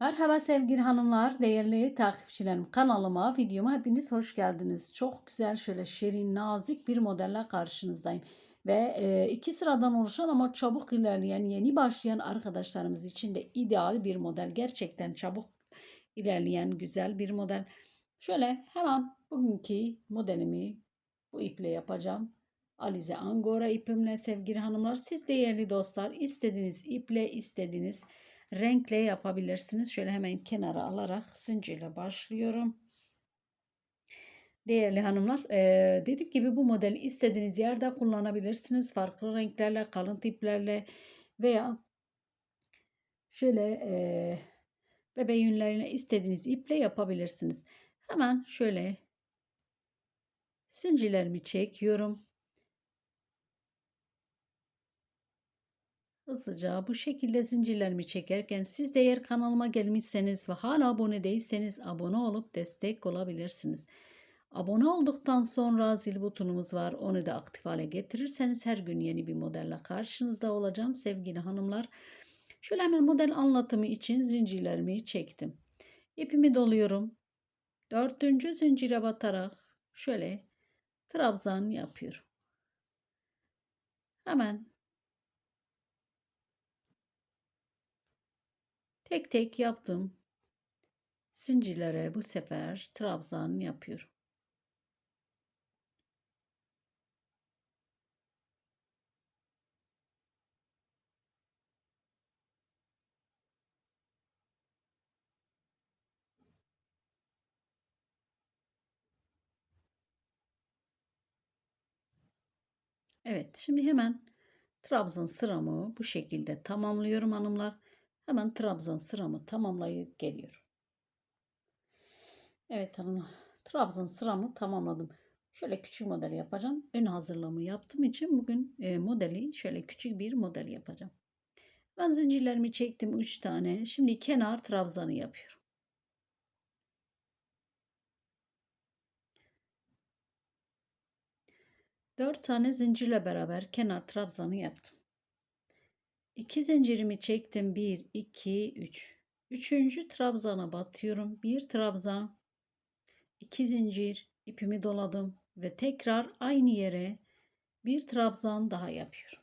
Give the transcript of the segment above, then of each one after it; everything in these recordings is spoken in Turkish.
Merhaba sevgili hanımlar, değerli takipçilerim. Kanalıma, videoma hepiniz hoş geldiniz. Çok güzel şöyle şirin, nazik bir modelle karşınızdayım. Ve e, iki sıradan oluşan ama çabuk ilerleyen, yeni başlayan arkadaşlarımız için de ideal bir model. Gerçekten çabuk ilerleyen güzel bir model. Şöyle hemen bugünkü modelimi bu iple yapacağım. Alize Angora ipimle sevgili hanımlar. Siz değerli dostlar istediğiniz iple istediğiniz renkle yapabilirsiniz. Şöyle hemen kenara alarak zincirle başlıyorum. Değerli hanımlar, e, dediğim gibi bu modeli istediğiniz yerde kullanabilirsiniz. Farklı renklerle, kalın tiplerle veya şöyle e, bebe yünlerine istediğiniz iple yapabilirsiniz. Hemen şöyle zincirlerimi çekiyorum. Hızlıca bu şekilde zincirlerimi çekerken siz de eğer kanalıma gelmişseniz ve hala abone değilseniz abone olup destek olabilirsiniz. Abone olduktan sonra zil butonumuz var. Onu da aktif hale getirirseniz her gün yeni bir modelle karşınızda olacağım sevgili hanımlar. Şöyle hemen model anlatımı için zincirlerimi çektim. İpimi doluyorum. Dördüncü zincire batarak şöyle trabzan yapıyorum. Hemen Tek tek yaptım. Zincirlere bu sefer trabzan yapıyorum. Evet, şimdi hemen trabzan sıramı bu şekilde tamamlıyorum hanımlar. Hemen trabzan sıramı tamamlayıp geliyorum. Evet hanım. Trabzan sıramı tamamladım. Şöyle küçük model yapacağım. Ön hazırlamı yaptığım için bugün e, modeli şöyle küçük bir model yapacağım. Ben zincirlerimi çektim 3 tane. Şimdi kenar trabzanı yapıyorum. Dört tane zincirle beraber kenar trabzanı yaptım. 2 zincirimi çektim. 1, 2, 3. Üçüncü trabzana batıyorum. Bir trabzan, iki zincir, ipimi doladım ve tekrar aynı yere bir trabzan daha yapıyorum.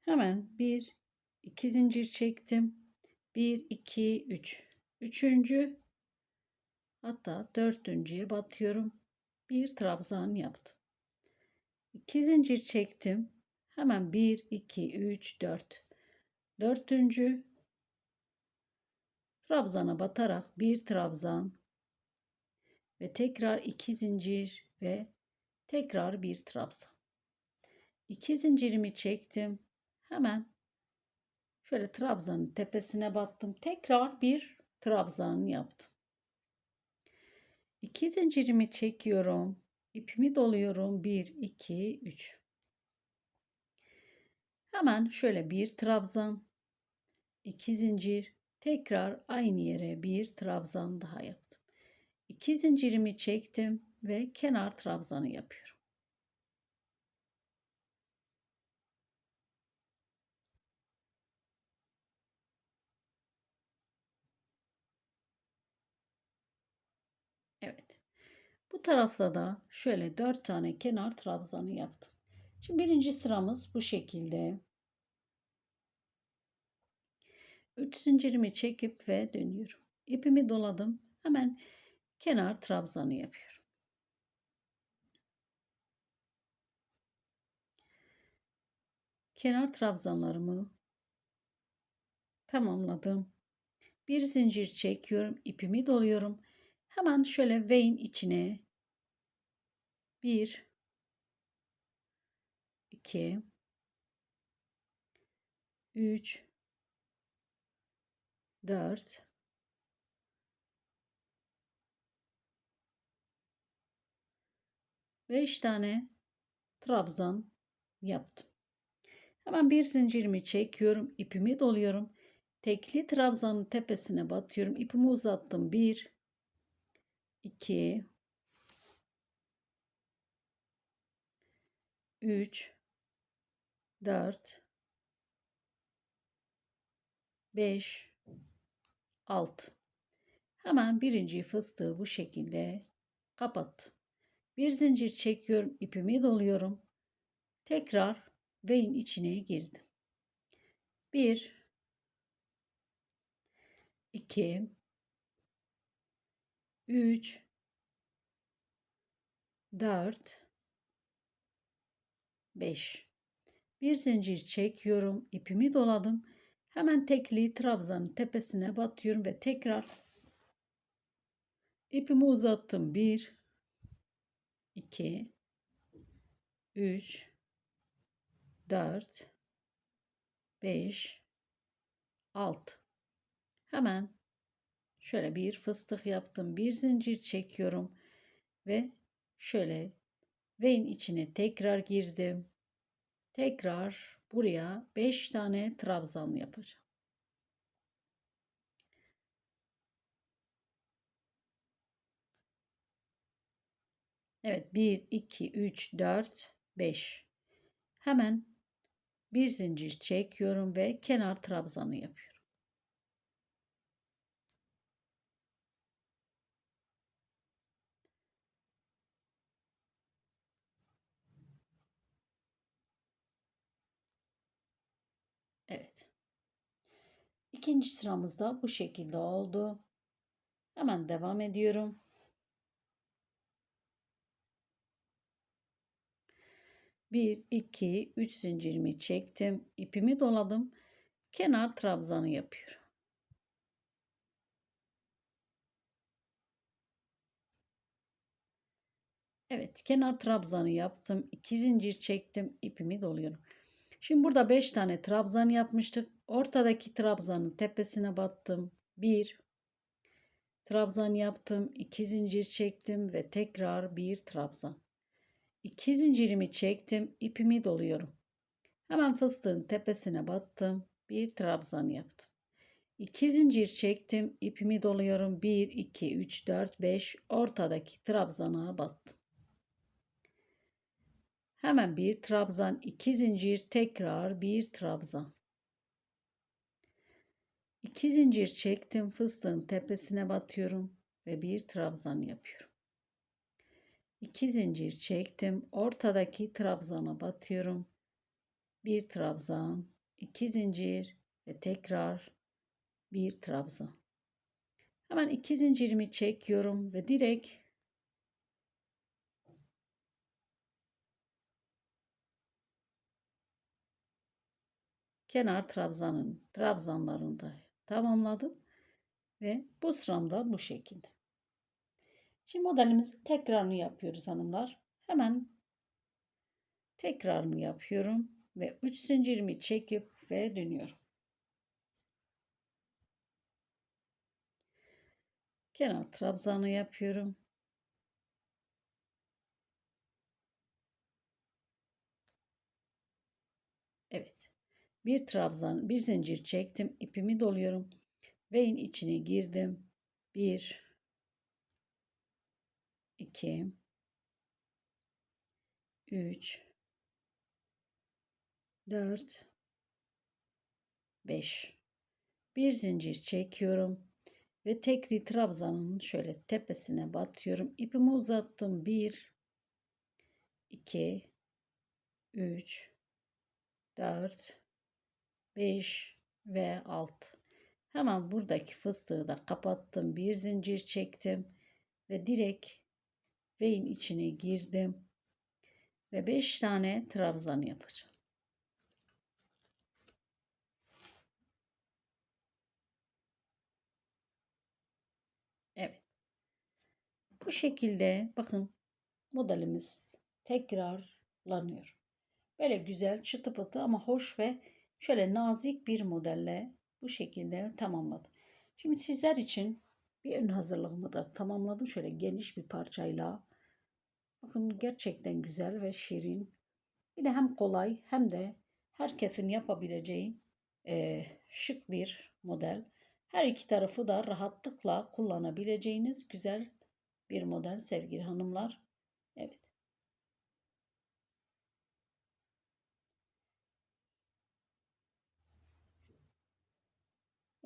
Hemen bir, iki zincir çektim. 1, 2, 3. Üçüncü hatta dördüncüye batıyorum. Bir trabzan yaptım. 2 zincir çektim. Hemen 1, 2, 3, 4. Dörtüncü trabzana batarak bir trabzan ve tekrar iki zincir ve tekrar bir trabzan. İki zincirimi çektim. Hemen şöyle trabzanın tepesine battım. Tekrar bir trabzan yaptım. İki zincirimi çekiyorum. İpimi doluyorum. 1, 2, 3. Hemen şöyle bir trabzan, iki zincir, tekrar aynı yere bir trabzan daha yaptım. İki zincirimi çektim ve kenar trabzanı yapıyorum. Evet. Bu tarafta da şöyle 4 tane kenar trabzanı yaptım. Şimdi birinci sıramız bu şekilde. 3 zincirimi çekip ve dönüyorum. İpimi doladım. Hemen kenar trabzanı yapıyorum. Kenar trabzanlarımı tamamladım. Bir zincir çekiyorum. ipimi doluyorum. Hemen şöyle V'in içine 1 2 3 4 5 tane trabzan yaptım. Hemen bir zincirimi çekiyorum, ipimi doluyorum. Tekli trabzanın tepesine batıyorum. İpimi uzattım. 1 2 3 4 5, 6. Hemen birinci fıstığı bu şekilde kapattım. Bir zincir çekiyorum, ipimi doluyorum. Tekrar veyin içine girdim. 1 2 3 4 5 bir zincir çekiyorum ipimi doladım. Hemen tekli trabzanın tepesine batıyorum ve tekrar ipimi uzattım. 1 2 3 4 5 6 hemen şöyle bir fıstık yaptım bir zincir çekiyorum ve şöyle vein içine tekrar girdim. Tekrar buraya 5 tane trabzan yapacağım. Evet 1 2 3 4 5 hemen bir zincir çekiyorum ve kenar trabzanı yapıyorum. Evet. İkinci sıramızda bu şekilde oldu. Hemen devam ediyorum. 1, 2, 3 zincirimi çektim. ipimi doladım. Kenar trabzanı yapıyorum. Evet kenar trabzanı yaptım. 2 zincir çektim. ipimi doluyorum. Şimdi burada 5 tane trabzan yapmıştık. Ortadaki trabzanın tepesine battım. 1 trabzan yaptım. 2 zincir çektim ve tekrar bir trabzan. 2 zincirimi çektim, ipimi doluyorum. Hemen fıstığın tepesine battım, bir trabzan yaptım. 2 zincir çektim, ipimi doluyorum. 1 2 3 4 5 ortadaki trabzana battım. Hemen bir trabzan, 2 zincir, tekrar bir trabzan. 2 zincir çektim, fıstığın tepesine batıyorum ve bir trabzan yapıyorum. 2 zincir çektim. Ortadaki trabzana batıyorum. Bir trabzan, iki zincir ve tekrar bir trabzan. Hemen iki zincirimi çekiyorum ve direkt kenar trabzanın trabzanlarında tamamladım ve bu sıramda bu şekilde. Şimdi modelimizin tekrarını yapıyoruz hanımlar. Hemen tekrarını yapıyorum ve 3 zincirimi çekip ve dönüyorum. Kenar trabzanı yapıyorum. Evet. Bir trabzan, bir zincir çektim, ipimi doluyorum. Ve içine girdim. 1 2 3 4 5 bir zincir çekiyorum ve tekli trabzanın şöyle tepesine batıyorum. İpimi uzattım. 1 2 3 4 5 ve 6 hemen buradaki fıstığı da kapattım bir zincir çektim ve direkt V'in içine girdim. Ve 5 tane trabzan yapacağım. Evet. Bu şekilde bakın modelimiz tekrarlanıyor. Böyle güzel çıtı pıtı ama hoş ve şöyle nazik bir modelle bu şekilde tamamladım. Şimdi sizler için bir ön hazırlığımı da tamamladım. Şöyle geniş bir parçayla Bakın gerçekten güzel ve şirin. Bir de hem kolay hem de herkesin yapabileceği e, şık bir model. Her iki tarafı da rahatlıkla kullanabileceğiniz güzel bir model sevgili hanımlar. Evet.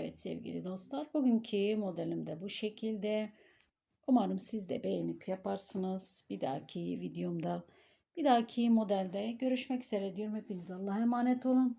Evet sevgili dostlar, bugünkü modelim de bu şekilde. Umarım siz de beğenip yaparsınız. Bir dahaki videomda, bir dahaki modelde görüşmek üzere diyorum. Hepiniz Allah'a emanet olun.